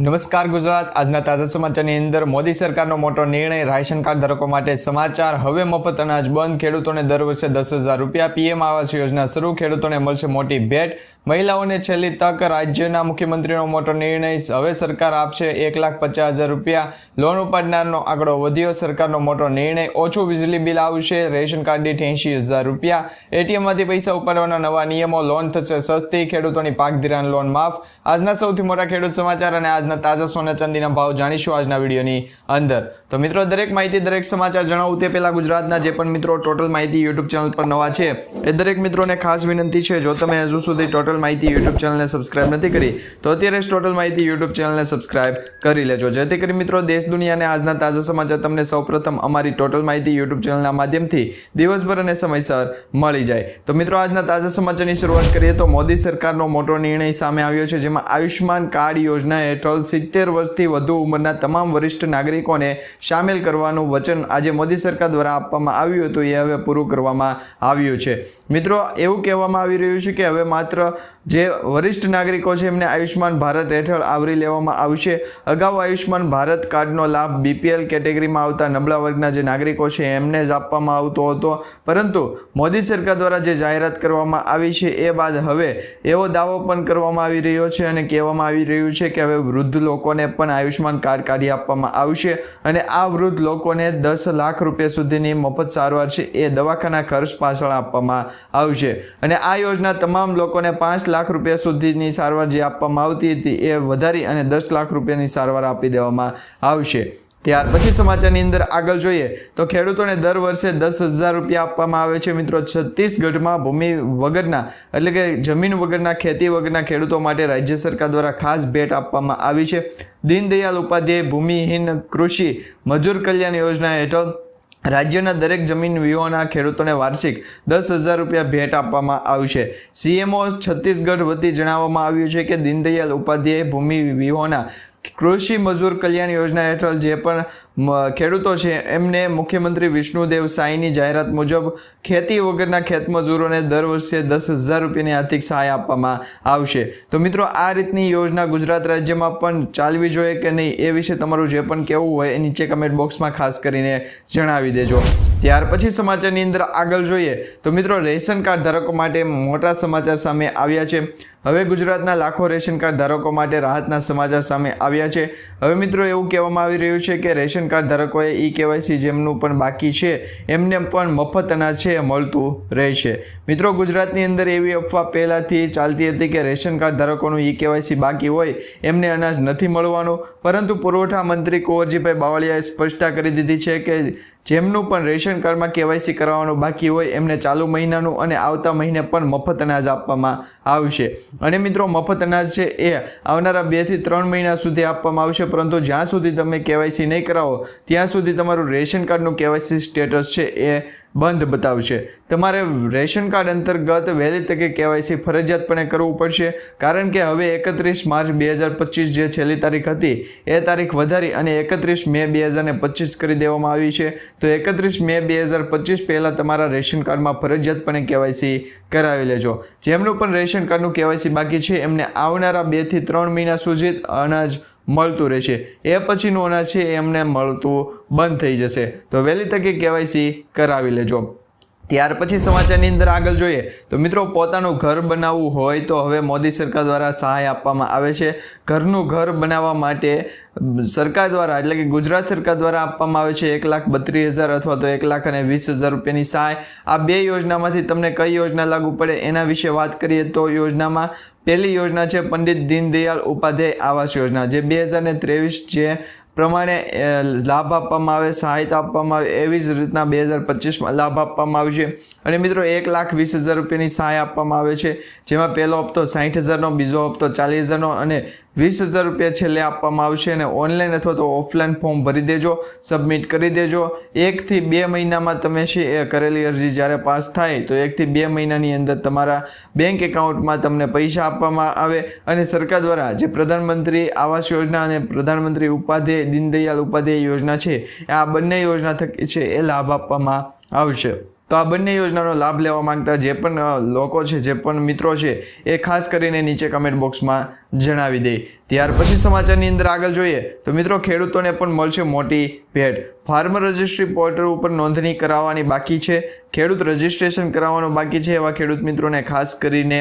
નમસ્કાર ગુજરાત. આજના તાજા સમાચારની અંદર મોદી સરકારનો મોટો નિર્ણય, રાશન કાર્ડ ધારકો માટે સમાચાર. હવે મફત અનાજ બંધ. ખેડૂતોને દર વર્ષે દસ હજાર રૂપિયા પીએમ આવાસ યોજના શરૂ. ખેડૂતોને મળશે મોટી ભેટ. મહિલાઓને છેલ્લી તક. રાજ્યના મુખ્યમંત્રીનો મોટો નિર્ણય. હવે સરકાર આપશે એક લાખ પચાસ હજાર રૂપિયા. લોન ઉપાડનારનો આંકડો વધ્યો. સરકારનો મોટો નિર્ણય. ઓછું વીજળી બિલ આવશે. રેશન કાર્ડ દીઠ એંશી હજાર રૂપિયા. એટીએમમાંથી પૈસા ઉપાડવાના નવા નિયમો. લોન થશે સસ્તી. ખેડૂતોની પાક ધિરાણ લોન માફ. આજના સૌથી મોટા ખેડૂત સમાચાર અને આજના તાજા સોના ચાંદીના ભાવ જાણીશું આજના વિડીયોની અંદર. તો મિત્રો, દરેક માહિતી, દરેક સમાચાર જણાવું તે પહેલાં ગુજરાતના જે પણ મિત્રો ટોટલ માહિતી યુટ્યુબ ચેનલ પર નવા છે, એ દરેક મિત્રોને ખાસ વિનંતી છે, જો તમે હજુ સુધી ટોટલ માહિતી યુટ્યુબ ચેનલને સબસ્ક્રાઇબ નથી કરી, તો અત્યારે જ ટોટલ માહિતી યુટ્યુબ ચેનલને સબસ્ક્રાઇબ કરી લેજો. જેથી કરી મિત્રો, દેશ દુનિયાને આજના તાજા સમાચાર તમને સૌપ્રથમ અમારી ટોટલ માહિતી યુટ્યુબ ચેનલના માધ્યમથી દિવસભર અને સમયસર મળી જાય. તો મિત્રો, આજના તાજા સમાચારની શરૂઆત કરીએ તો મોદી સરકારનો મોટો નિર્ણય સામે આવ્યો છે, જેમાં આયુષ્માન કાર્ડ યોજના હેઠળ સિત્તેર વર્ષથી વધુ ઉંમરના તમામ વરિષ્ઠ નાગરિકોને સામેલ કરવાનું વચન આજે મોદી સરકાર દ્વારા આપવામાં આવ્યું હતું, એ હવે પૂરું કરવામાં આવ્યું છે. મિત્રો, એવું કહેવામાં આવી રહ્યું છે કે હવે માત્ર જે વરિષ્ઠ નાગરિકો છે, એમને આયુષ્યમાન ભારત હેઠળ આવરી લેવામાં આવશે. અગાઉ આયુષ્યમાન ભારત કાર્ડનો લાભ બીપીએલ કેટેગરીમાં આવતા નબળા વર્ગના જે નાગરિકો છે, એમને જ આપવામાં આવતો હતો. પરંતુ મોદી સરકાર દ્વારા જે જાહેરાત કરવામાં આવી છે, એ બાદ હવે એવો દાવો પણ કરવામાં આવી રહ્યો છે અને કહેવામાં આવી રહ્યું છે કે હવે વૃદ્ધ લોકોને પણ આયુષ્યમાન કાર્ડ કાઢી આપવામાં આવશે અને આ વૃદ્ધ લોકોને દસ લાખ રૂપિયા સુધીની મફત સારવાર છે એ દવાખાના ખર્ચ પાછળ આપવામાં આવશે. અને આ યોજના તમામ લોકોને પાંચ લાખ રૂપિયા સુધીની સારવાર જે આપવામાં આવતી હતી એ વધારી અને દસ લાખ રૂપિયાની સારવાર આપી દેવામાં આવશે. ત્યાર પછી સમાચારની અંદર આગળ જોઈએ તો ખેડૂતોને દર વર્ષે દસ હજાર રૂપિયા આપવામાં આવે છે. મિત્રો, છત્તીસગઢમાં ભૂમિ વગરના એટલે કે જમીન વગરના, ખેતી વગરના ખેડૂતો માટે રાજ્ય સરકાર દ્વારા ખાસ ભેટ આપવામાં આવી છે. દીનદયાલ ઉપાધ્યાય ભૂમિહીન કૃષિ મજૂર કલ્યાણ યોજના હેઠળ રાજ્યના દરેક જમીન વિહોના ખેડૂતોને વાર્ષિક દસ હજાર રૂપિયા ભેટ આપવામાં આવશે સીએમઓ છત્તીસગઢ વતી જણાવવામાં આવ્યું છે કે દીનદયાલ ઉપાધ્યાય ભૂમિ વિહોના કૃષિ મજૂર કલ્યાણ યોજના હેઠળ જે પણ ખેડૂતો છે. એમને મુખ્યમંત્રી વિષ્ણુદેવ સાંઈની જાહેરાત મુજબ ખેતી વગરના ખેતમજૂરોને દર વર્ષે દસ હજાર રૂપિયાની આર્થિક સહાય આપવામાં આવશે. તો મિત્રો, આ રીતની યોજના ગુજરાત રાજ્યમાં પણ ચાલવી જોઈએ કે નહીં એ વિશે તમારું જે પણ કહેવું હોય એ નીચે કમેન્ટ બોક્સમાં ખાસ કરીને જણાવી દેજો. ત્યાર પછી સમાચારની અંદર આગળ જોઈએ. તો મિત્રો, રેશન કાર્ડ ધારકો માટે મોટા સમાચાર સામે આવ્યા છે. હવે ગુજરાતના લાખો રેશન કાર્ડ ધારકો માટે રાહતના સમાચાર સામે આવ્યા છે. હવે મિત્રો, એવું કહેવામાં આવી રહ્યું છે કે રેશન કાર્ડ ધારકોએ ઈ કેવાયસી જેમનું પણ બાકી છે, એમને પણ મફત અનાજ છે એ મળતું રહેશે. મિત્રો, ગુજરાતની અંદર એવી અફવા પહેલાંથી ચાલતી હતી કે રેશન કાર્ડ ધારકોનું ઈ કેવાયસી બાકી હોય, એમને અનાજ નથી મળવાનું. પરંતુ પુરવઠા મંત્રી કુંવરજીભાઈ બાવળિયાએ સ્પષ્ટતા કરી દીધી છે કે જેમનું પણ રેશન કાર્ડમાં કેવાયસી કરાવવાનું બાકી હોય, એમને ચાલુ મહિનાનું અને આવતા મહિને પણ મફત અનાજ આપવામાં આવશે. અને મિત્રો, મફત અનાજ છે એ આવનારા બેથી ત્રણ મહિના સુધી આપવામાં આવશે, પરંતુ જ્યાં સુધી તમે કેવાયસી નહીં કરાવો, ત્યાં સુધી તમારું રેશન કાર્ડનું કેવાયસી સ્ટેટસ છે એ બંધ બતાવશે. તમારે રેશન કાર્ડ અંતર્ગત વહેલી તકે કેવાયસી ફરજિયાતપણે કરવું પડશે, કારણ કે હવે એકત્રીસ માર્ચ બે હજાર પચીસ જે છેલ્લી તારીખ હતી, એ તારીખ વધારી અને એકત્રીસ મે બે હજાર ને પચીસ કરી દેવામાં આવી છે. તો એકત્રીસ મે બે હજાર પચીસ પહેલાં તમારા રેશન કાર્ડમાં ફરજિયાતપણે કેવાયસી કરાવી લેજો. જેમનું પણ રેશન કાર્ડનું કેવાયસી બાકી છે, એમને આવનારા બેથી ત્રણ મહિના સુધી અનાજ મળતું રહેશે. એ પછીનું અનાજ છે એમને મળતું બંધ થઈ જશે. તો વહેલી તકે કેવાયસી કરાવી લેજો. ત્યાર પછી સમાચારની અંદર આગળ જોઈએ તો મિત્રો પોતાનું ઘર બનાવવું હોય તો હવે મોદી સરકાર દ્વારા સહાય આપવામાં આવે છે. ઘરનું ઘર બનાવવા માટે સરકાર દ્વારા એટલે કે ગુજરાત સરકાર દ્વારા આપવામાં આવે છે એક લાખ બત્રીસ હજાર અથવા તો એક લાખ અને વીસ હજાર રૂપિયાની સહાય. આ બે યોજનામાંથી તમને કઈ યોજના લાગુ પડે એના વિશે વાત કરીએ તો યોજનામાં પહેલી યોજના છે પંડિત દીનદયાળ ઉપાધ્યાય આવાસ યોજના, જે બે હજાર ત્રેવીસ જે પ્રમાણે લાભ આપવામાં આવે, સહાયતા આપવામાં આવે એવી જ રીતના બે હજાર પચીસમાં લાભ આપવામાં આવશે અને મિત્રો, એક લાખ વીસ હજાર રૂપિયાની સહાય આપવામાં આવે છે. જેમાં પહેલો હપ્તો સાઠ હજારનો, બીજો હપ્તો ચાલીસ હજારનો અને વીસ હજાર રૂપિયા છેલ્લે આપવામાં આવશે અને ઓનલાઈન અથવા તો ઓફલાઈન ફોર્મ ભરી દેજો, સબમિટ કરી દેજો. એકથી બે મહિનામાં તમે છે એ કરેલી અરજી જ્યારે પાસ થાય, તો એકથી બે મહિનાની અંદર તમારા બેંક એકાઉન્ટમાં તમને પૈસા આપવામાં આવે અને સરકાર દ્વારા જે પ્રધાનમંત્રી આવાસ યોજના અને પ્રધાનમંત્રી ઉપાધ્યાય દીનદયાળ ઉપાધ્યાય યોજના છે, આ બંને યોજના થકી છે એ લાભ આપવામાં આવશે. તો આ બંને યોજનાનો લાભ લેવા માંગતા જે પણ લોકો છે, જે પણ મિત્રો છે, એ ખાસ કરીને નીચે કમેન્ટ બોક્સમાં જણાવી દે. ત્યાર પછી સમાચારની અંદર આગળ જોઈએ, તો મિત્રો ખેડૂતોને પણ મળશે મોટી ભેટ. ફાર્મર રજિસ્ટ્રી પોર્ટલ ઉપર નોંધણી કરાવવાની બાકી છે. ખેડૂત રજિસ્ટ્રેશન કરાવવાનું બાકી છે એવા ખેડૂત મિત્રોને ખાસ કરીને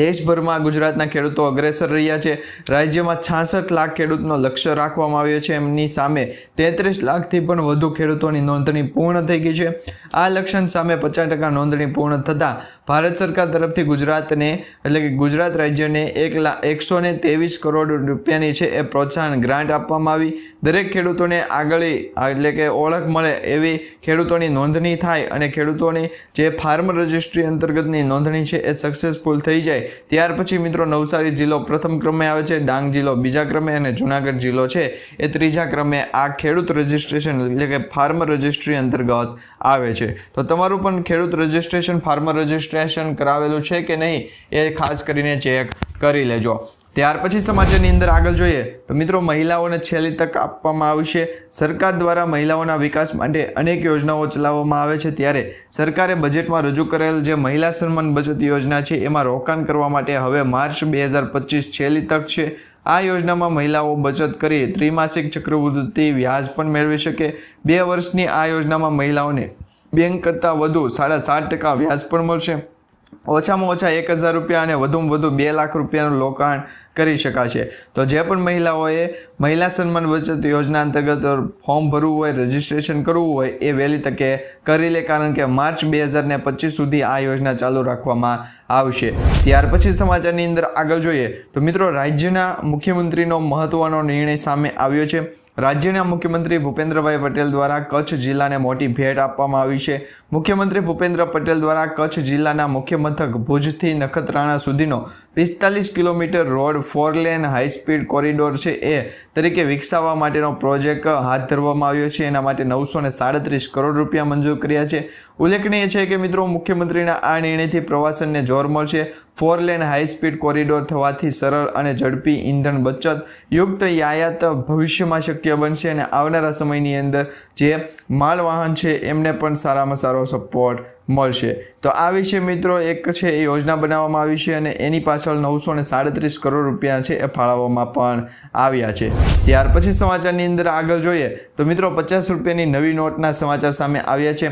દેશભરમાં ગુજરાતના ખેડૂતો અગ્રેસર રહ્યા છે. રાજ્યમાં છાસઠ લાખ ખેડૂતનો લક્ષ્ય રાખવામાં આવ્યો છે. એમની સામે તેત્રીસ લાખથી પણ વધુ ખેડૂતોની નોંધણી પૂર્ણ થઈ ગઈ છે. આ લક્ષણ સામે પચાસ ટકા નોંધણી પૂર્ણ થતાં ભારત સરકાર તરફથી ગુજરાતને, એટલે કે ગુજરાત રાજ્યને એક લાખ એકસો ને ત્રેવીસ કરોડ રૂપિયાની છે એ પ્રોત્સાહન ગ્રાન્ટ આપવામાં આવી. દરેક ખેડૂતોને આગળ, એટલે કે ઓળખ મળે એવી ખેડૂતોની નોંધણી થાય અને ખેડૂતોની જે ફાર્મ રજિસ્ટ્રી અંતર્ગતની નોંધણી છે એ સક્સેસફુલ થઈ જાય. ત્યાર પછી મિત્રો નવસારી જિલ્લો પ્રથમ ક્રમે આવે છે, ડાંગ જિલ્લો બીજા ક્રમે અને જુનાગઢ જિલ્લો છે. એ ત્રીજા ક્રમે આ ખેડૂત રજિસ્ટ્રેશન એટલે કે ફાર્મર રજિસ્ટ્રી અંતર્ગત આવે છે. તો તમારું પણ ખેડૂત રજિસ્ટ્રેશન, ફાર્મર રજિસ્ટ્રેશન કરાવેલું છે કે નહીં એ ખાસ કરીને ચેક કરી લેજો. ત્યાર પછી સમાચારની અંદર આગળ જોઈએ તો મિત્રો મહિલાઓને છેલ્લી તક આપવામાં આવશે સરકાર દ્વારા મહિલાઓના વિકાસ માટે અનેક યોજનાઓ ચલાવવામાં આવે છે. ત્યારે સરકારે બજેટમાં રજૂ કરેલ જે મહિલા સન્માન બચત યોજના છે, એમાં રોકાણ કરવા માટે હવે માર્ચ બે હજાર પચીસ છેલ્લી તક છે. આ યોજનામાં મહિલાઓ બચત કરી ત્રિમાસિક ચક્રવૃદ્ધિ વ્યાજ પણ મેળવી શકે. બે વર્ષની આ યોજનામાં મહિલાઓને બેંક કરતાં વધુ સાડા સાત ટકા વ્યાજ પણ મળશે. ઓછામાં ઓછા એક હજાર રૂપિયા અને વધુમાં વધુ બે લાખ રૂપિયાનું રોકાણ કરી શકાશે. તો જે પણ મહિલાઓએ મહિલા સન્માન બચત યોજના અંતર્ગત ફોર્મ ભરવું હોય, રજિસ્ટ્રેશન કરવું હોય, એ વહેલી તકે કરી લે, કારણ કે માર્ચ બે હજાર ને પચીસ સુધી આ યોજના ચાલુ રાખવામાં આવશે. ત્યાર પછી સમાચારની અંદર આગળ જોઈએ. તો મિત્રો, રાજ્યના મુખ્યમંત્રીનો મહત્વનો નિર્ણય સામે આવ્યો છે. રાજ્યના મુખ્યમંત્રી ભૂપેન્દ્રભાઈ પટેલ દ્વારા કચ્છ જિલ્લાને મોટી ભેટ આપવામાં આવી છે. મુખ્યમંત્રી ભૂપેન્દ્ર પટેલ દ્વારા કચ્છ જિલ્લાના મુખ્ય મથક ભુજથી નખત્રાણા સુધીનો પિસ્તાલીસ kilometre road four lane high speed corridor છે એ તરીકે વિકસાવવા માટેનો પ્રોજેક્ટ હાથ ધરવામાં આવ્યો છે. એના માટે નવસો ને સાડત્રીસ કરોડ રૂપિયા મંજૂર કર્યા છે. ઉલ્લેખનીય છે કે મિત્રો, મુખ્યમંત્રીના આ નિર્ણયથી પ્રવાસનને જોર મળશે. ફોર લેન હાઈસ્પીડ કોરિડોર થવાથી સરળ અને ઝડપી ઇંધણ બચત યુક્ત યાયાત ભવિષ્યમાં શક્ય બનશે અને આવનારા સમયની અંદર જે માલવાહન છે એમને પણ સારામાં સારો સપોર્ટ મળશે. તો આ વિશે મિત્રો એક છે એ યોજના બનાવવામાં આવી છે અને એની પાછળ નવસો ને સાડત્રીસ કરોડ રૂપિયા છે એ ફાળવવામાં પણ આવ્યા છે. ત્યાર પછી સમાચારની અંદર આગળ જોઈએ તો મિત્રો પચાસ રૂપિયાની નવી નોટના સમાચાર સામે આવ્યા છે.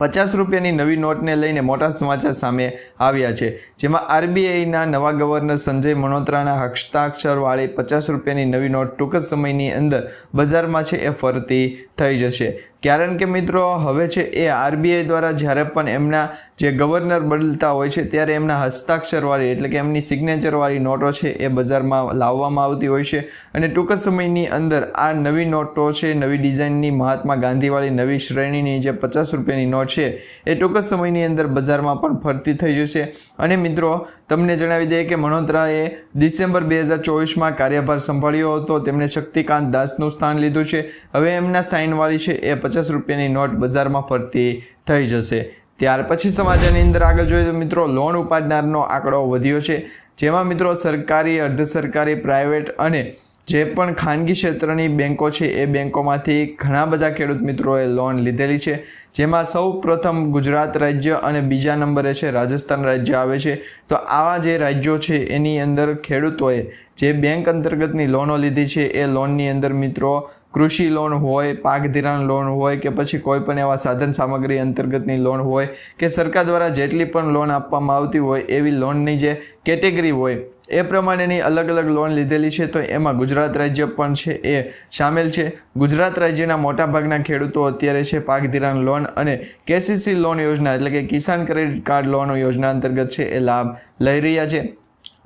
પચાસ રૂપિયાની નવી નોટને લઈને મોટા સમાચાર સામે આવ્યા છે. જેમાં આરબીઆઈના નવા ગવર્નર સંજય મલ્હોત્રાના હસ્તાક્ષરવાળી પચાસ રૂપિયાની નવી નોટ ટૂંક સમયની અંદર બજારમાં છે એ ફરતી થઈ જશે. કારણ કે મિત્રો, હવે છે એ આરબીઆઈ દ્વારા જ્યારે પણ એમના જે ગવર્નર બદલતા હોય છે, ત્યારે એમના હસ્તાક્ષરવાળી એટલે કે એમની સિગ્નેચરવાળી નોટો છે એ બજારમાં લાવવામાં આવતી હોય છે. અને ટૂંક સમયની અંદર આ નવી નોટો છે, નવી ડિઝાઇનની મહાત્મા ગાંધીવાળી નવી શ્રેણીની જે પચાસ રૂપિયાની નોટ છે, એ ટૂંક સમયની અંદર બજારમાં પણ ફરતી થઈ જશે. અને મિત્રો, તમને જણાવી દઈએ કે મલ્હોત્રાએ ડિસેમ્બર બે હજાર ચોવીસમાં કાર્યભાર સંભાળ્યો હતો. તેમણે શક્તિકાંત દાસનું સ્થાન લીધું છે. હવે એમના સાઇનવાળી છે એ પચાસ રૂપિયાની નોટ બજારમાં ફરતી થઈ જશે. ત્યાર પછી સમાચારની અંદર આગળ જોઈએ તો મિત્રો લોન ઉપાડનારનો આંકડો વધ્યો છે. જેમાં મિત્રો સરકારી અર્ધ સરકારી પ્રાઇવેટ અને જે પણ ખાનગી ક્ષેત્રની બેન્કો છે એ બેન્કોમાંથી ઘણા બધા ખેડૂત મિત્રોએ લોન લીધેલી છે. જેમાં સૌ પ્રથમ ગુજરાત રાજ્ય અને બીજા નંબરે છે રાજસ્થાન રાજ્ય આવે છે. તો આવા જે રાજ્યો છે એની અંદર ખેડૂતોએ જે બેંક અંતર્ગતની લોનો લીધી છે એ લોનની અંદર મિત્રો કૃષિ લોન હોય, પાક ધિરાણ લોન હોય કે પછી કોઈ પણ એવા સાધન સામગ્રી અંતર્ગતની લોન હોય કે સરકાર દ્વારા જેટલી પણ લોન આપવામાં આવતી હોય એવી લોનની જે કેટેગરી હોય એ પ્રમાણેની અલગ અલગ લોન લીધેલી છે, તો એમાં ગુજરાત રાજ્ય પણ છે એ સામેલ છે. ગુજરાત રાજ્યના મોટાભાગના ખેડૂતો અત્યારે છે પાક ધિરાણ લોન અને કેસીસી લોન યોજના એટલે કે કિસાન ક્રેડિટ કાર્ડ લોન યોજના અંતર્ગત છે એ લાભ લઈ રહ્યા છે.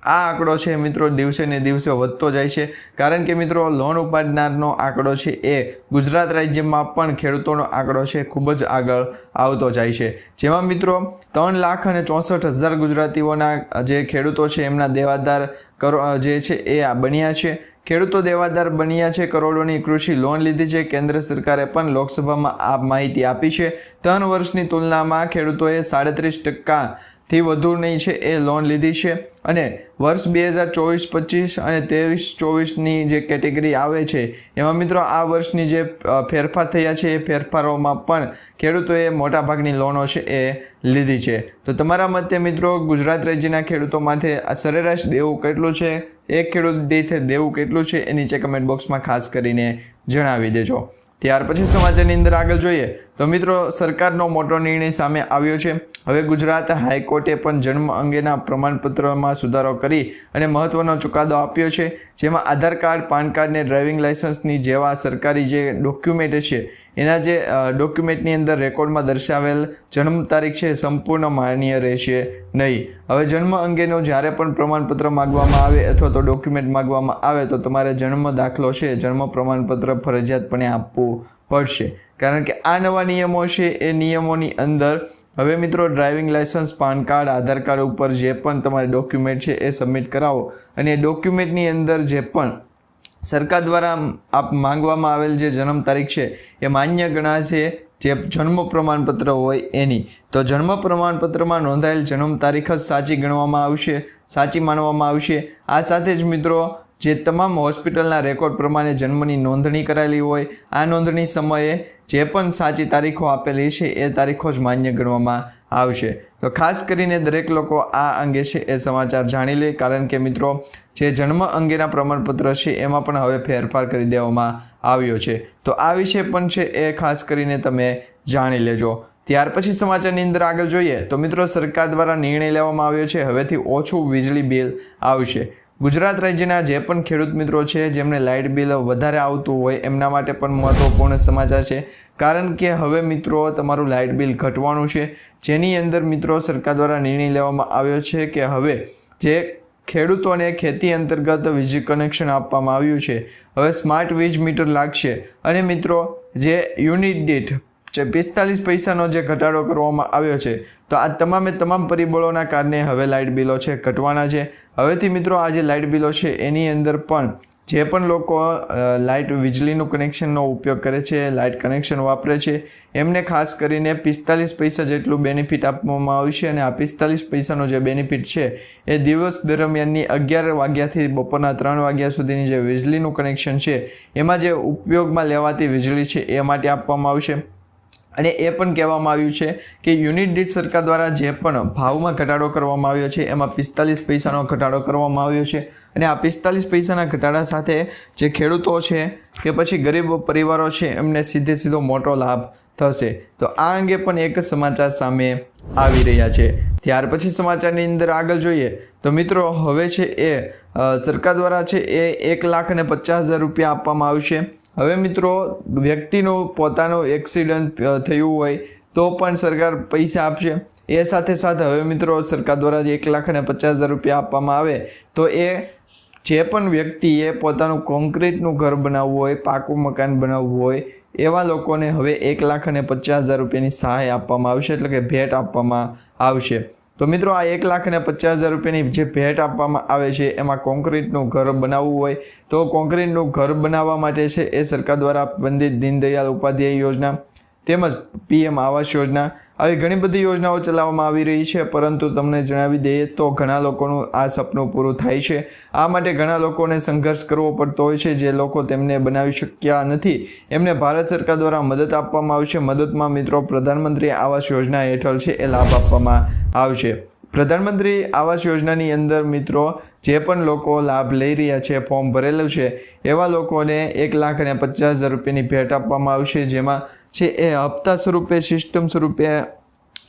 આ આંકડો છે મિત્રો દિવસે ને દિવસે વધતો જાય છે. કારણ કે મિત્રો, લોન ઉપાડનારનો આંકડો છે એ ગુજરાત રાજ્યમાં પણ ખેડૂતોનો આંકડો છે ખૂબ જ આગળ આવતો જાય છે. જેમાં મિત્રો, ત્રણ લાખ અને ચોસઠ હજાર ગુજરાતીઓના જે ખેડૂતો છે એમના દેવાદાર કરો, જે છે એ આ બન્યા છે. ખેડૂતો દેવાદાર બન્યા છે કરોડોની કૃષિ લોન લીધી છે. કેન્દ્ર સરકારે પણ લોકસભામાં આ માહિતી આપી છે. ત્રણ વર્ષની તુલનામાં ખેડૂતોએ સાડત્રીસ ટકા થી વધુની છે, એ લોન લીધી છે. અને વર્ષ બે હજાર ચોવીસ પચીસ અને ત્રેવીસ ચોવીસની જે કેટેગરી આવે છે, એમાં મિત્રો આ વર્ષની જે ફેરફાર થયા છે, એ ફેરફારોમાં પણ ખેડૂતોએ મોટાભાગની લોનો છે, એ લીધી છે. તો તમારા મતે મિત્રો ગુજરાત રાજ્યના ખેડૂતો માટે સરેરાશ દેવું કેટલું છે? એક ખેડૂત દીઠ દેવું કેટલું છે? એ નીચે કમેન્ટ બોક્સમાં ખાસ કરીને જણાવી દેજો. ત્યાર પછી સમાચારની અંદર આગળ જોઈએ. તો મિત્રો, સરકારનો મોટો નિર્ણય સામે આવ્યો છે. હવે ગુજરાત હાઈકોર્ટે પણ જન્મ અંગેના પ્રમાણપત્રમાં સુધારો કરી અને મહત્વનો ચુકાદો આપ્યો છે, જેમાં આધાર કાર્ડ, પાન કાર્ડ ને ડ્રાઇવિંગ લાઇસન્સની જેવા સરકારી જે ડોક્યુમેન્ટ છે, એના જે ડોક્યુમેન્ટની અંદર રેકોર્ડમાં દર્શાવેલ જન્મ તારીખ છે સંપૂર્ણ માન્ય રહેશે નહીં. હવે જન્મ અંગેનું જ્યારે પણ પ્રમાણપત્ર માગવામાં આવે અથવા તો ડોક્યુમેન્ટ માગવામાં આવે તો તમારે જન્મ દાખલો છે જન્મ પ્રમાણપત્ર ફરજિયાતપણે આપવું પડશે. કારણ કે આ નવા નિયમો છે, એ નિયમોની અંદર હવે મિત્રો driving licence PAN card, Aadhaar card ઉપર જે પણ તમારે ડોક્યુમેન્ટ છે, એ સબમિટ કરાવો. અને એ ડોક્યુમેન્ટની અંદર જે પણ સરકાર દ્વારા આપ માંગવામાં આવેલ જે જન્મ તારીખ છે, એ માન્ય ગણાશે. જે જન્મ પ્રમાણપત્ર હોય એની. તો જન્મ પ્રમાણપત્રમાં નોંધાયેલ જન્મ તારીખ જ સાચી ગણવામાં આવશે, સાચી માનવામાં આવશે. આ સાથે જ મિત્રો જે તમામ હોસ્પિટલના રેકોર્ડ પ્રમાણે જન્મની નોંધણી કરાયેલી હોય, આ નોંધણી સમયે જે પણ સાચી તારીખો આપેલી છે, એ તારીખો જ માન્ય ગણવામાં આવશે. તો ખાસ કરીને દરેક લોકો આ અંગે છે એ સમાચાર જાણી લે, કારણ કે મિત્રો, જે જન્મ અંગેના પ્રમાણપત્ર છે, એમાં પણ હવે ફેરફાર કરી દેવામાં આવ્યો છે. તો આ વિશે પણ છે એ ખાસ કરીને તમે જાણી લેજો. ત્યાર પછી સમાચારની અંદર આગળ જોઈએ, તો મિત્રો સરકાર દ્વારા નિર્ણય લેવામાં આવ્યો છે, હવેથી ઓછું વીજળી બિલ આવશે. ગુજરાત રાજ્યના જે પણ ખેડૂત મિત્રો છે, જેમને લાઇટ બિલ વધારે આવતું હોય, એમના માટે પણ મહત્વપૂર્ણ સમાચાર છે. કારણ કે હવે મિત્રો તમારું લાઇટ બિલ ઘટવાનું છે. જેની અંદર મિત્રો સરકાર દ્વારા નિર્ણય લેવામાં આવ્યો છે કે હવે જે ખેડૂતોને ખેતી અંતર્ગત વીજ કનેક્શન આપવામાં આવ્યું છે, હવે સ્માર્ટ વીજ મીટર લાગશે. અને મિત્રો, જે યુનિટ દીઠ જે પિસ્તાલીસ પૈસાનો જે ઘટાડો કરવામાં આવ્યો છે, તો આ તમામે તમામ પરિબળોના કારણે હવે લાઇટ બિલો છે ઘટવાના છે. હવેથી મિત્રો આ જે લાઇટ બિલો છે, એની અંદર પણ જે પણ લોકો લાઇટ વીજળીનું કનેક્શનનો ઉપયોગ કરે છે, લાઇટ કનેક્શન વાપરે છે, એમને ખાસ કરીને પિસ્તાલીસ પૈસા જેટલું બેનિફિટ આપવામાં આવશે અને આ પિસ્તાલીસ પૈસાનો જે બેનિફિટ છે, એ દિવસ દરમિયાનની અગિયાર વાગ્યાથી બપોરના ત્રણ વાગ્યા સુધીની જે વીજળીનું કનેક્શન છે, એમાં જે ઉપયોગમાં લેવાતી વીજળી છે, એ માટે આપવામાં આવશે. અને એ પણ કહેવામાં આવ્યું છે કે યુનિટ દીઠ સરકાર દ્વારા જે પણ ભાવમાં ઘટાડો કરવામાં આવ્યો છે, એમાં પિસ્તાલીસ પૈસાનો ઘટાડો કરવામાં આવ્યો છે. અને આ પિસ્તાલીસ પૈસાના ઘટાડા સાથે જે ખેડૂતો છે કે પછી ગરીબ પરિવારો છે, એમને સીધે સીધો મોટો લાભ થશે. તો આ અંગે પણ એક સમાચાર સામે આવી રહ્યા છે. ત્યાર પછી સમાચારની અંદર આગળ જોઈએ તો મિત્રો, હવે છે એ સરકાર દ્વારા છે એ એક લાખ અને પચાસ હજાર રૂપિયા આપવામાં આવશે. હવે મિત્રો, વ્યક્તિનું પોતાનું એક્સિડન્ટ થયું હોય તો પણ સરકાર પૈસા આપશે. એ સાથે સાથે હવે મિત્રો, સરકાર દ્વારા જે એક લાખ અને પચાસ હજાર રૂપિયા આપવામાં આવે તો એ જે પણ વ્યક્તિએ પોતાનું કોન્ક્રીટનું ઘર બનાવવું હોય, પાકું મકાન બનાવવું હોય, એવા લોકોને હવે એક લાખ અને પચાસ હજાર રૂપિયાની સહાય આપવામાં આવશે, એટલે કે ભેટ આપવામાં આવશે. તો મિત્રો આ એક લાખ અને પચાસ હજાર રૂપિયાની જે ભેટ આપવામાં આવે છે, એમાં કોન્ક્રીટનું ઘર બનાવવું હોય, તો કોન્ક્રીટનું ઘર બનાવવા માટે છે એ સરકાર દ્વારા પંડિત દીનદયાળ ઉપાધ્યાય યોજના તેમજ પીએમ આવાસ યોજના. આવી ઘણી બધી યોજનાઓ ચલાવવામાં આવી રહી છે, પરંતુ તમને જણાવી દઈએ તો ઘણા લોકોનું આ સપનું પૂરું થાય છે. આ માટે ઘણા લોકોને સંઘર્ષ કરવો પડતો હોય છે, જે લોકો તેમને બનાવી શક્યા નથી. એમને ભારત સરકાર દ્વારા મદદ આપવામાં આવશે. મદદમાં મિત્રો, પ્રધાનમંત્રી આવાસ યોજના હેઠળ છે, એ લાભ આપવામાં આવશે. પ્રધાનમંત્રી આવાસ યોજનાની અંદર મિત્રો જે પણ લોકો લાભ લઈ રહ્યા છે, ફોર્મ ભરેલું છે, એવા લોકોને એક લાખ અને પચાસ હજાર રૂપિયાની ભેટ આપવામાં આવશે, જેમાં છે એ હપ્તા સ્વરૂપે, સિસ્ટમ સ્વરૂપે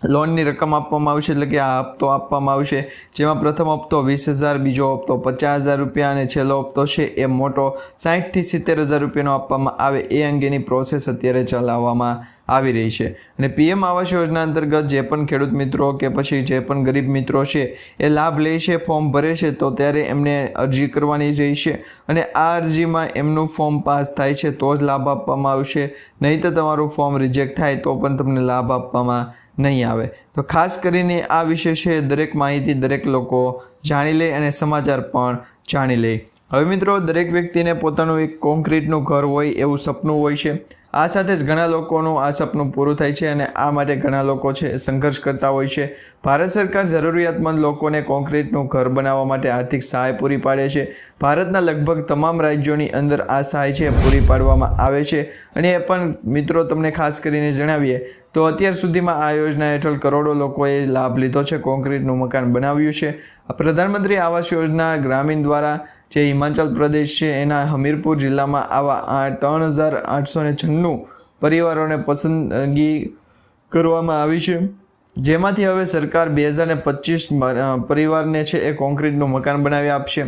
લોનની રકમ આપવામાં આવશે એટલે કે આ હપ્તો આપવામાં આવશે. જેમાં પ્રથમ હપ્તો વીસ હજાર, બીજો હપ્તો પચાસ હજાર રૂપિયા અને છેલ્લો હપ્તો છે એ મોટો સાહીઠથી સિત્તેર હજાર રૂપિયાનો આપવામાં આવે એ અંગેની પ્રોસેસ અત્યારે ચલાવવામાં આવી રહી છે. અને પીએમ આવાસ યોજના અંતર્ગત જે પણ ખેડૂત મિત્રો કે પછી જે પણ ગરીબ મિત્રો છે એ લાભ લે છે, ફોર્મ ભરે છે, તો ત્યારે એમને અરજી કરવાની રહેશે. અને આ અરજીમાં એમનું ફોર્મ પાસ થાય છે તો જ લાભ આપવામાં આવશે. નહીં તો તમારું ફોર્મ રિજેક્ટ થાય તો પણ તમને લાભ આપવામાં નહીં આવે. તો ખાસ કરીને આ વિશે છે દરેક માહિતી દરેક લોકો જાણી લે અને સમાચાર પણ જાણી લે. હવે મિત્રો, દરેક વ્યક્તિને પોતાનું એક કોન્ક્રીટનું ઘર હોય એવું સપનું હોય છે. આ સાથે જ ઘણા લોકોનું આ સપનું પૂરું થાય છે અને આ માટે ઘણા લોકો છે સંઘર્ષ કરતા હોય છે. ભારત સરકાર જરૂરિયાતમંદ લોકોને કોન્ક્રીટનું ઘર બનાવવા માટે આર્થિક સહાય પૂરી પાડે છે. ભારતના લગભગ તમામ રાજ્યોની અંદર આ સહાય છે પૂરી પાડવામાં આવે છે. અને એ પણ મિત્રો તમને ખાસ કરીને જણાવીએ તો અત્યાર સુધીમાં આ યોજના હેઠળ કરોડો લોકોએ લાભ લીધો છે. કોન્ક્રીટનું મકાન બનાવ્યું છે. પ્રધાનમંત્રી આવાસ યોજના ગ્રામીણ દ્વારા જે હિમાચલ પ્રદેશ છે, એના હમીરપુર જિલ્લામાં આવા આ ત્રણ હજાર આઠસો ને છન્નું પરિવારોને પસંદગી કરવામાં આવી છે. જેમાંથી હવે સરકાર બે હજાર ને પચીસ પરિવારને છે એ કોન્ક્રીટનું મકાન બનાવી આપશે.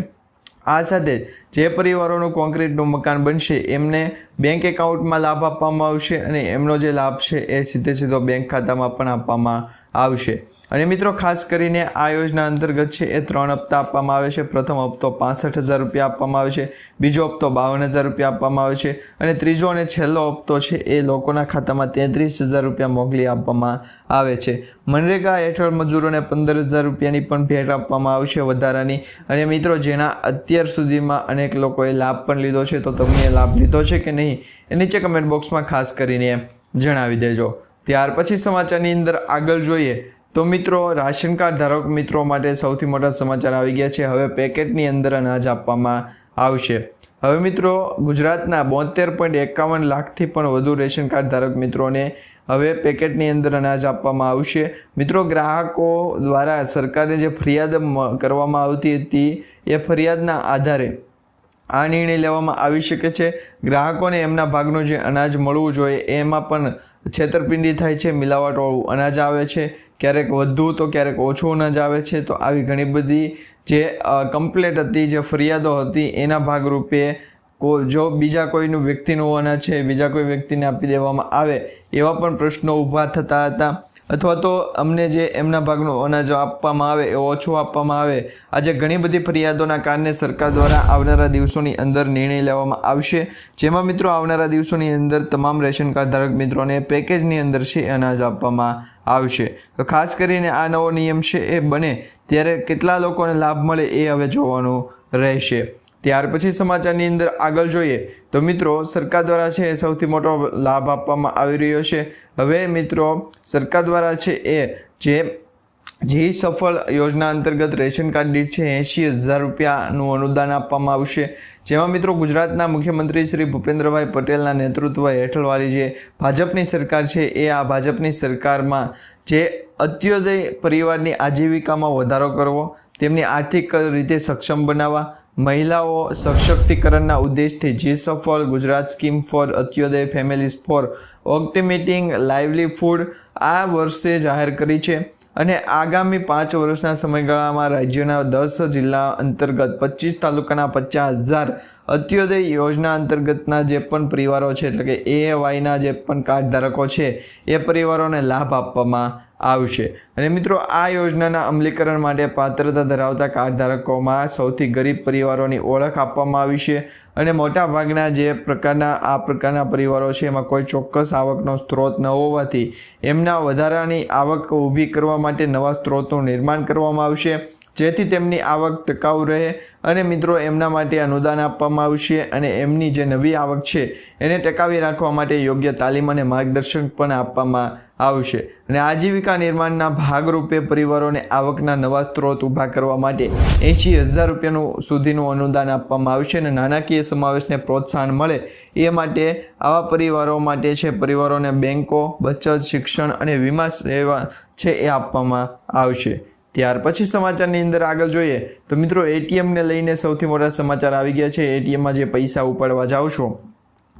આ સાથે જે પરિવારોનું કોન્ક્રીટનું મકાન બનશે, એમને બેંક એકાઉન્ટમાં લાભ આપવામાં આવશે અને એમનો જે લાભ છે એ સીધે સીધો બેંક ખાતામાં પણ આપવામાં આવશે. અને મિત્રો, ખાસ કરીને આ યોજના અંતર્ગત છે એ ત્રણ હપ્તા આપવામાં આવે છે. પ્રથમ હપ્તો પાસઠ હજાર રૂપિયા આપવામાં આવે છે. બીજો હપ્તો બાવન હજાર રૂપિયા આપવામાં આવે છે. અને ત્રીજો અને છેલ્લો હપ્તો છે એ લોકોના ખાતામાં તેત્રીસ હજાર રૂપિયા મોકલી આપવામાં આવે છે. મનરેગા હેઠળ મજૂરોને પંદર હજાર રૂપિયાની પણ ભેટ આપવામાં આવશે વધારાની. અને મિત્રો, જેના અત્યાર સુધીમાં અનેક લોકોએ લાભ પણ લીધો છે, તો તમને લાભ લીધો છે કે નહીં, એ નીચે કમેન્ટ બોક્સમાં ખાસ કરીને જણાવી દેજો. ત્યાર પછી સમાચારની અંદર આગળ જોઈએ તો મિત્રો, રાશન કાર્ડ ધારક મિત્રો માટે સૌથી મોટા સમાચાર આવી ગયા છે. હવે પેકેટની અંદર અનાજ આપવામાં આવશે. હવે મિત્રો, ગુજરાતના બોતેર પોઈન્ટ એકાવન લાખથી પણ વધુ રેશન કાર્ડ ધારક મિત્રોને હવે પેકેટની અંદર અનાજ આપવામાં આવશે. મિત્રો, ગ્રાહકો દ્વારા સરકારે જે ફરિયાદ કરવામાં આવતી હતી, એ ફરિયાદના આધારે આ નિર્ણય લેવામાં આવી શકે છે. ગ્રાહકોને એમના ભાગનું જે અનાજ મળવું જોઈએ, એમાં પણ છેતરપિંડી થાય છે, મિલાવટવાળું અનાજ આવે છે. ક્યારેક વધુ તો ક્યારેક ઓછું અનાજ આવે છે. તો આવી ઘણી બધી જે કમ્પ્લેટ હતી, જે ફરિયાદો હતી, એના ભાગરૂપે કો, જો બીજા કોઈનું વ્યક્તિનું અનાજ છે, બીજા કોઈ વ્યક્તિને આપી દેવામાં આવે, એવા પણ પ્રશ્નો ઊભા થતા હતા. અથવા તો અમને જે એમના ભાગનો અનાજ આપવામાં આવે, એ ઓછો આપવામાં આવે, આજે ઘણી બધી ફરિયાદોના કારણે સરકાર દ્વારા આવનારા દિવસોની અંદર નિર્ણય લેવામાં આવશે. જેમાં મિત્રો, આવનારા દિવસોની અંદર તમામ રેશન કાર્ડ ધારક મિત્રોને પેકેજની અંદર છે અનાજ આપવામાં આવશે. તો ખાસ કરીને આ નવો નિયમ છે એ બને ત્યારે કેટલા લોકોને લાભ મળે એ હવે જોવાનું રહેશે. ત્યાર પછી સમાચારની અંદર આગળ જોઈએ તો મિત્રો, સરકાર દ્વારા છે એ સૌથી મોટો લાભ આપવામાં આવી રહ્યો છે. હવે મિત્રો, સરકાર દ્વારા છે એ જે જે સફળ યોજના અંતર્ગત રેશન કાર્ડ દીઠ છે એંશી હજાર રૂપિયાનું અનુદાન આપવામાં આવશે. જેમાં મિત્રો ગુજરાતના મુખ્યમંત્રી શ્રી ભૂપેન્દ્રભાઈ પટેલના નેતૃત્વ હેઠળવાળી જે ભાજપની સરકાર છે એ આ ભાજપની સરકારમાં જે અત્યોદય પરિવારની આજીવિકામાં વધારો કરવો, તેમની આર્થિક રીતે સક્ષમ બનાવવા મહિલાઓ સશક્તિકરણના ઉદ્દેશથી G Safal Gujarat scheme for Antyodaya families for ઓપ્ટિમેટિંગ food આ વર્ષે જાહેર કરી છે અને આગામી પાંચ વર્ષના સમયગાળામાં રાજ્યના દસ જિલ્લા અંતર્ગત પચીસ તાલુકાના પચાસ હજાર અત્યોદય યોજના અંતર્ગતના જે પણ પરિવારો છે, એટલે કે એએવાયના જે પણ કાર્ડ ધારકો છે, એ પરિવારોને લાભ આપવામાં આવશે. અને મિત્રો, આ યોજનાના અમલીકરણ માટે પાત્રતા ધરાવતા કાર્ડ ધારકોમાં સૌથી ગરીબ પરિવારોની ઓળખ આપવામાં આવી છે. અને મોટા ભાગના જે પ્રકારના, આ પ્રકારના પરિવારો છે, એમાં કોઈ ચોક્કસ આવકનો સ્ત્રોત ન હોવાથી એમના વધારાની આવક ઊભી કરવા માટે નવા સ્ત્રોતનું નિર્માણ કરવામાં આવશે. જેથી તેમની આવક ટકાઉ રહે અને મિત્રો એમના માટે અનુદાન આપવામાં આવશે અને એમની જે નવી આવક છે, એને ટકાવી રાખવા માટે યોગ્ય તાલીમ અને માર્ગદર્શન પણ આપવામાં આવશે. અને આજીવિકા નિર્માણના ભાગરૂપે પરિવારોને આવકના નવા સ્ત્રોત ઊભા કરવા માટે એંશી હજાર રૂપિયાનું સુધીનું અનુદાન આપવામાં આવશે અને નાણાકીય સમાવેશને પ્રોત્સાહન મળે એ માટે આવા પરિવારો માટે છે, પરિવારોને બેન્કો બચત, શિક્ષણ અને વીમા સેવા છે એ આપવામાં આવશે. ત્યાર પછી સમાચારની અંદર આગળ જોઈએ તો મિત્રો એટીએમને લઈને સૌથી મોટા સમાચાર આવી ગયા છે. એટીએમમાં જે પૈસા ઉપાડવા જાઓ છો,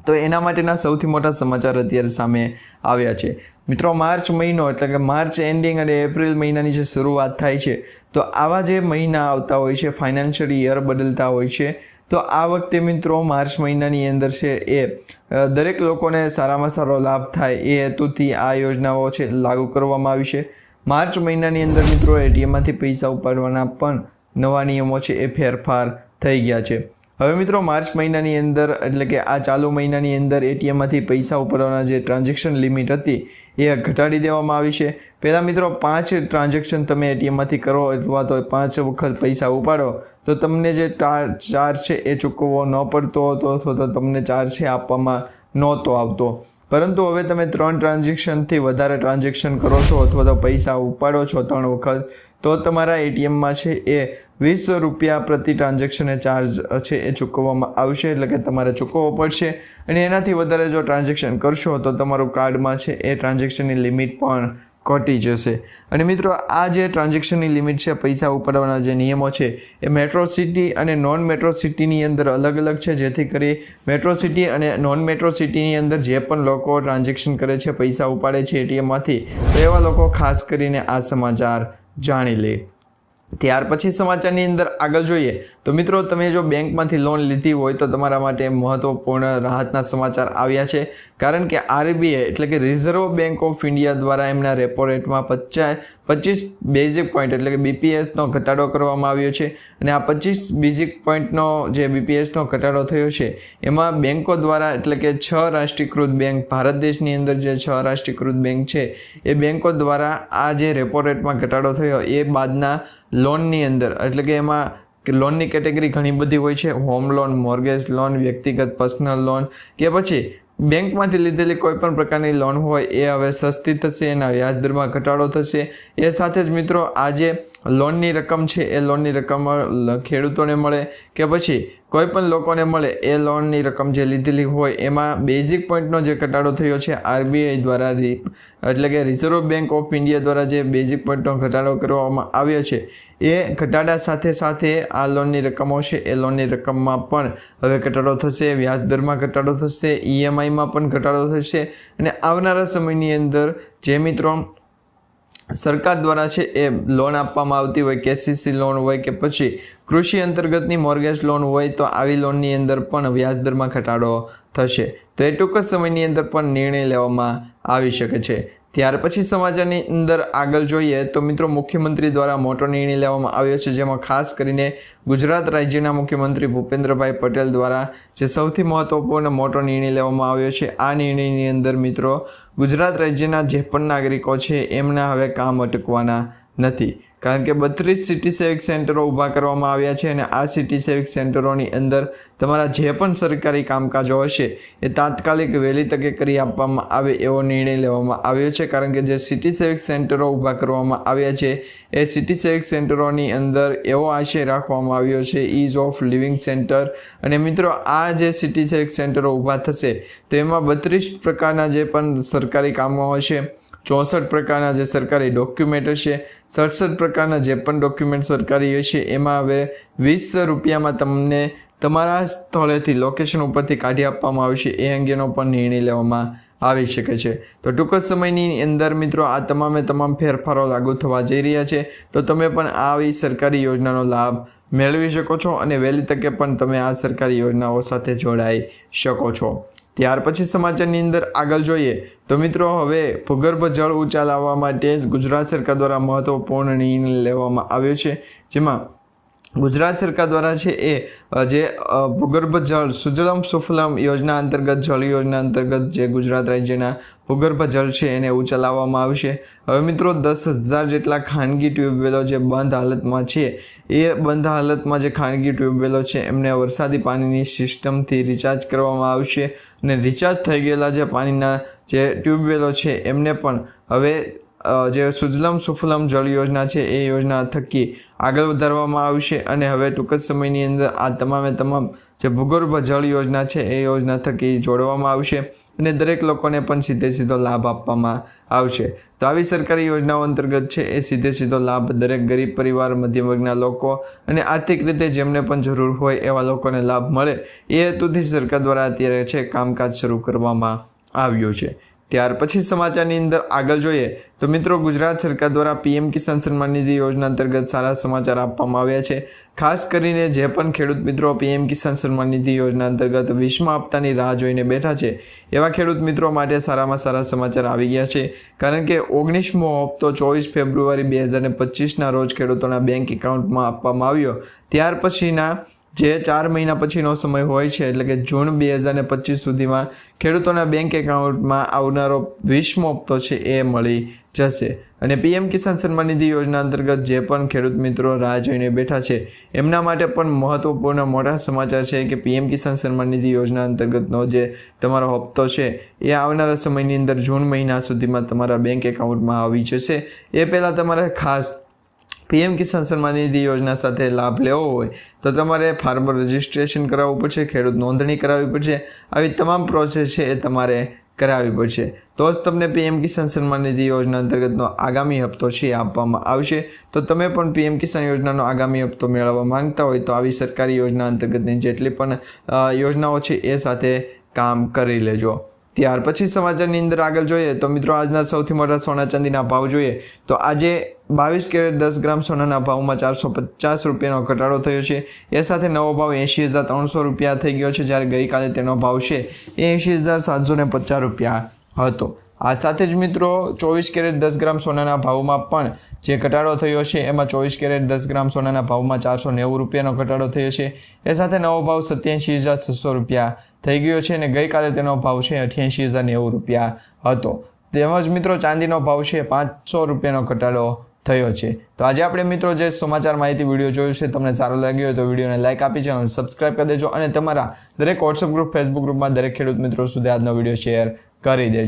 તો એના માટેના સૌથી મોટા સમાચાર અત્યારે સામે આવ્યા છે. મિત્રો માર્ચ મહિનો, એટલે કે માર્ચ એન્ડિંગ અને એપ્રિલ મહિનાની જે શરૂઆત થાય છે, તો આવા જે મહિના આવતા હોય છે ફાઇનાન્શિયલ યર બદલતા હોય છે, તો આ વખતે મિત્રો માર્ચ મહિનાની અંદર છે એ દરેક લોકોને સારામાં સારો લાભ થાય એ હેતુથી આ યોજનાઓ છે લાગુ કરવામાં આવી છે. માર્ચ મહિનાની અંદર મિત્રો એટીએમમાંથી પૈસા ઉપાડવાના પણ નવા નિયમો છે, એ ફેરફાર થઈ ગયા છે. હવે મિત્રો માર્ચ મહિનાની અંદર, એટલે કે આ ચાલુ મહિનાની અંદર એટીએમમાંથી પૈસા ઉપાડવાના જે ટ્રાન્ઝેક્શન લિમિટ હતી, એ ઘટાડી દેવામાં આવી છે. પહેલાં મિત્રો પાંચ ટ્રાન્ઝેક્શન તમે એટીએમમાંથી કરો અથવા તો પાંચ વખત પૈસા ઉપાડો, તો તમને જે ચાર્જ છે એ ચૂકવવો ન પડતો હતો અથવા તો તમને ચાર્જ છે આપવામાં નહોતો આવતો. પરંતુ હવે તમે ત્રણ ટ્રાન્ઝેક્શનથી વધારે ટ્રાન્ઝેક્શન કરો છો અથવા તો પૈસા ઉપાડો છો ત્રણ વખત, તો તમારા એટીએમમાં છે એ વીસ રૂપિયા પ્રતિ ટ્રાન્ઝેક્શને ચાર્જ છે એ ચૂકવવામાં આવશે, એટલે કે તમારે ચૂકવવો પડશે. અને એનાથી વધારે જો ટ્રાન્ઝેક્શન કરશો તો તમારું કાર્ડમાં છે એ ટ્રાન્ઝેક્શનની લિમિટ પણ ઘટી જશે. અને મિત્રો, આ જે ટ્રાન્ઝેક્શનની લિમિટ છે, પૈસા ઉપાડવાના જે નિયમો છે, એ મેટ્રો સિટી અને નોન મેટ્રો સિટીની અંદર અલગ અલગ છે, જેથી કરી મેટ્રો સિટી અને નોન મેટ્રો સિટીની અંદર જે પણ લોકો ટ્રાન્ઝેક્શન કરે છે, પૈસા ઉપાડે છે, એટીએમમાંથી, તો એવા લોકો ખાસ કરીને આ સમાચાર જાણી લે. ત્યાર પછી સમાચારની અંદર આગળ જોઈએ તો મિત્રો, તમે જો બેંકમાંથી લોન લીધી હોય તો તમારા માટે મહત્વપૂર્ણ રાહતના સમાચાર આવ્યા છે. કારણ કે આરબીઆઈ એટલે કે રિઝર્વ બેંક ઓફ ઇન્ડિયા દ્વારા એમના રેપો રેટમાં પચાસ, પચીસ બેઝિક પોઈન્ટ એટલે કે બીપીએસનો ઘટાડો કરવામાં આવ્યો છે. અને આ પચીસ બેઝિક પોઈન્ટનો જે બીપીએસનો ઘટાડો થયો છે, એમાં બેંકો દ્વારા એટલે કે છ રાષ્ટ્રીયકૃત બેંક, ભારત દેશની અંદર જે છ રાષ્ટ્રીયકૃત બેંક છે, એ બેન્કો દ્વારા આ જે રેપો રેટમાં ઘટાડો થયો, એ બાદના લોનની અંદર. એટલે કે એમાં કે લોનની કેટેગરી ઘણી બધી હોય છે. હોમ લોન, મોર્ગેજ લોન, વ્યક્તિગત પર્સનલ લોન કે પછી બેંકમાંથી લીધેલી કોઈ પણ પ્રકારની લોન હોય એ હવે સસ્તી થશે, એના વ્યાજદરમાં ઘટાડો થશે. એ સાથે જ મિત્રો આ જે લોનની રકમ છે એ લોનની રકમ ખેડૂતોને મળે કે પછી કોઈ પણ લોકોને મળે એ લોનની રકમ જે લીધેલી હોય એમાં બેઝિક પોઈન્ટનો જે ઘટાડો થયો છે આરબીઆઈ દ્વારા એટલે કે રિઝર્વ બેંક ઓફ ઇન્ડિયા દ્વારા જે બેઝિક પોઈન્ટનો ઘટાડો કરવામાં આવ્યો છે, એ ઘટાડા સાથે સાથે આ લોનની રકમો છે, એ લોનની રકમમાં પણ હવે ઘટાડો થશે, વ્યાજ દરમાં ઘટાડો થશે ઈએમઆઈમાં પણ ઘટાડો થશે અને આવનારા સમયની અંદર જે મિત્રો સરકાર દ્વારા છે એ લોન આપવામાં આવતી હોય, કેસીસી લોન હોય કે પછી કૃષિ અંતર્ગતની મોર્ગેજ લોન હોય તો આવી લોનની અંદર પણ વ્યાજદરમાં ઘટાડો થશે. તો એ ટૂંક જ સમયની અંદર પણ નિર્ણય લેવામાં આવી શકે છે. ત્યાર પછી સમાચારની અંદર આગળ જોઈએ તો મિત્રો મુખ્યમંત્રી દ્વારા મોટો નિર્ણય લેવામાં આવ્યો છે, જેમાં ખાસ કરીને ગુજરાત રાજ્યના મુખ્યમંત્રી ભૂપેન્દ્રભાઈ પટેલ દ્વારા જે સૌથી મહત્વપૂર્ણ મોટો નિર્ણય લેવામાં આવ્યો છે, આ નિર્ણયની અંદર મિત્રો ગુજરાત રાજ્યના જે પણ નાગરિકો છે, એમના હવે કામ અટકવાના નથી. કારણ કે બત્રીસ સિટી સેવિક સેન્ટરો ઊભા કરવામાં આવ્યા છે અને આ સિટી સેવિક સેન્ટરોની અંદર તમારા જે પણ સરકારી કામકાજો હશે, એ તાત્કાલિક વહેલી તકે કરી આપવામાં આવે એવો નિર્ણય લેવામાં આવ્યો છે. કારણ કે જે સિટી સેવિક સેન્ટરો ઊભા કરવામાં આવ્યા છે, એ સિટી સેવિક સેન્ટરોની અંદર એવો આશય રાખવામાં આવ્યો છે ઇઝ ઓફ લિવિંગ સેન્ટર અને મિત્રો, આ જે સિટી સેવિક સેન્ટરો ઊભા થશે, તો એમાં બત્રીસ પ્રકારના જે પણ સરકારી કામો હશે ચોસઠ પ્રકારના જે સરકારી ડોક્યુમેન્ટ હશે, સડસઠ પ્રકારના જે પણ ડોક્યુમેન્ટ સરકારી હશે, એમાં હવે વીસ રૂપિયામાં તમને તમારા સ્થળેથી લોકેશન ઉપરથી કાઢી આપવામાં આવશે એ અંગેનો પણ નિર્ણય લેવામાં આવી શકે છે. તો ટૂંક જ સમયની અંદર મિત્રો, આ તમામે તમામ ફેરફારો લાગુ થવા જઈ રહ્યા છે. તો તમે પણ આવી સરકારી યોજનાનો લાભ મેળવી શકો છો અને વહેલી તકે પણ તમે આ સરકારી યોજનાઓ સાથે જોડાઈ શકો છો. ત્યાર પછી સમાચારની અંદર આગળ જોઈએ તો મિત્રો હવે ભૂગર્ભ જળ ઊંચા લાવવા માટે ગુજરાત સરકાર દ્વારા મહત્વપૂર્ણ નિર્ણય લેવામાં આવ્યો છે. જેમાં ગુજરાત સરકાર દ્વારા છે એ જે ભૂગર્ભ જળ સુજલમ સુફલમ યોજના અંતર્ગત, જળ યોજના અંતર્ગત જે ગુજરાત રાજ્યના ભૂગર્ભ જળ છે એને એવું ચલાવવામાં આવશે હવે મિત્રો, દસ હજાર જેટલા ખાનગી ટ્યુબવેલો જે બંધ હાલતમાં છે, એ બંધ હાલતમાં જે ખાનગી ટ્યુબવેલો છે, એમને વરસાદી પાણીની સિસ્ટમથી રિચાર્જ કરવામાં આવશે અને રિચાર્જ થઈ ગયેલા જે પાણીના જે ટ્યુબવેલો છે, એમને પણ હવે જે સુજલમ સુફલમ જળ યોજના છે, એ યોજના થકી આગળ વધારવામાં આવશે અને હવે ટૂંક જ સમયની અંદર આ તમામે તમામ જે ભૂગર્ભ જળ યોજના છે, એ યોજના થકી જોડવામાં આવશે અને દરેક લોકોને પણ સીધે સીધો લાભ આપવામાં આવશે. તો આવી સરકારી યોજનાઓ અંતર્ગત છે, એ સીધે સીધો લાભ દરેક ગરીબ પરિવાર, મધ્યમ વર્ગના લોકો અને આર્થિક રીતે જેમને પણ જરૂર હોય એવા લોકોને લાભ મળે એ હેતુથી સરકાર દ્વારા અત્યારે છે, કામકાજ શરૂ કરવામાં આવ્યું છે. ત્યાર પછી સમાચારની અંદર આગળ જોઈએ તો મિત્રો ગુજરાત સરકાર દ્વારા પીએમ કિસાન સન્માન નિધિ યોજના અંતર્ગત સારા સમાચાર આપવામાં આવ્યા છે. ખાસ કરીને જે પણ ખેડૂત મિત્રો પીએમ કિસાન સન્માન નિધિ યોજના અંતર્ગત વીસમા હપ્તાની રાહ જોઈને બેઠા છે, એવા ખેડૂત મિત્રો માટે સારામાં સારા સમાચાર આવી ગયા છે. કારણ કે ઓગણીસમો હપ્તો ચોવીસ ફેબ્રુઆરી બે હજાર પચીસના રોજ ખેડૂતોના બેંક એકાઉન્ટમાં આપવામાં આવ્યો. ત્યાર પછીના જે ચાર મહિના પછીનો સમય હોય છે, એટલે કે જૂન બે હજાર પચીસ સુધીમાં ખેડૂતોના બેંક એકાઉન્ટમાં આવનારો વીસમો હપ્તો છે એ મળી જશે. અને પીએમ કિસાન સન્માન નિધિ યોજના અંતર્ગત જે પણ ખેડૂત મિત્રો રાહ જોઈને બેઠા છે, એમના માટે પણ મહત્વપૂર્ણ મોટા સમાચાર છે કે પીએમ કિસાન સન્માન નિધિ યોજના અંતર્ગતનો જે તમારો હપ્તો છે, એ આવનારા સમયની અંદર જૂન મહિના સુધીમાં તમારા બેંક એકાઉન્ટમાં આવી જશે. એ પહેલાં તમારે ખાસ પીએમ કિસાન સન્માન નિધિ યોજના સાથે લાભ લેવો હોય તો તમારે ફાર્મર રજિસ્ટ્રેશન કરાવવું પડશે, ખેડૂત નોંધણી કરાવવી પડશે, આવી તમામ પ્રોસેસ છે એ તમારે કરાવવી પડશે. તો જ તમને પીએમ કિસાન સન્માન નિધિ યોજના અંતર્ગતનો આગામી હપ્તો છે આપવામાં આવશે. તો તમે પણ પીએમ કિસાન યોજનાનો આગામી હપ્તો મેળવવા માંગતા હોય તો આવી સરકારી યોજના અંતર્ગતની જેટલી પણ યોજનાઓ છે એ સાથે કામ કરી લેજો. ત્યાર પછી સમાચારની અંદર આગળ જોઈએ તો મિત્રો આજના સૌથી મોટા સોના ચાંદીના ભાવ જોઈએ તો આજે બાવીસ કેરેટ દસ ગ્રામ સોનાના ભાવમાં ચારસો પચાસ રૂપિયાનો ઘટાડો થયો છે. એ સાથે નવો ભાવ એંશી હજાર ત્રણસો રૂપિયા થઈ ગયો છે, જ્યારે ગઈકાલે તેનો ભાવ છે એ એંશી હજાર સાતસો ને પચાસ રૂપિયા હતો. આ સાથે જ મિત્રો, ચોવીસ કેરેટ દસ ગ્રામ સોનાના ભાવમાં પણ જે ઘટાડો થયો છે, એમાં ચોવીસ કેરેટ દસ ગ્રામ સોનાના ભાવમાં ચારસો નેવું રૂપિયાનો ઘટાડો થયો છે. એ સાથે નવો ભાવ સત્યાએંશી હજાર છસો રૂપિયા થઈ ગયો છે અને ગઈકાલે તેનો ભાવ છે અઠ્યાસી હજાર નેવું રૂપિયા હતો. તેમજ મિત્રો, ચાંદીનો ભાવ છે પાંચસો રૂપિયાનો ઘટાડો થયો છે. તો આજે આપણે મિત્રો જે સમાચાર માહિતી વીડિયો જોયું છે, તમને સારો લાગ્યો હોય તો વિડીયોને લાઇક આપી ચેનલ સબસ્ક્રાઇબ કરી દેજો અને તમારા દરેક વોટ્સઅપ ગ્રુપ ફેસબુક ગ્રુપમાં દરેક ખેડૂત મિત્રો સુધી આજનો વીડિયો શેર કરી દેજો.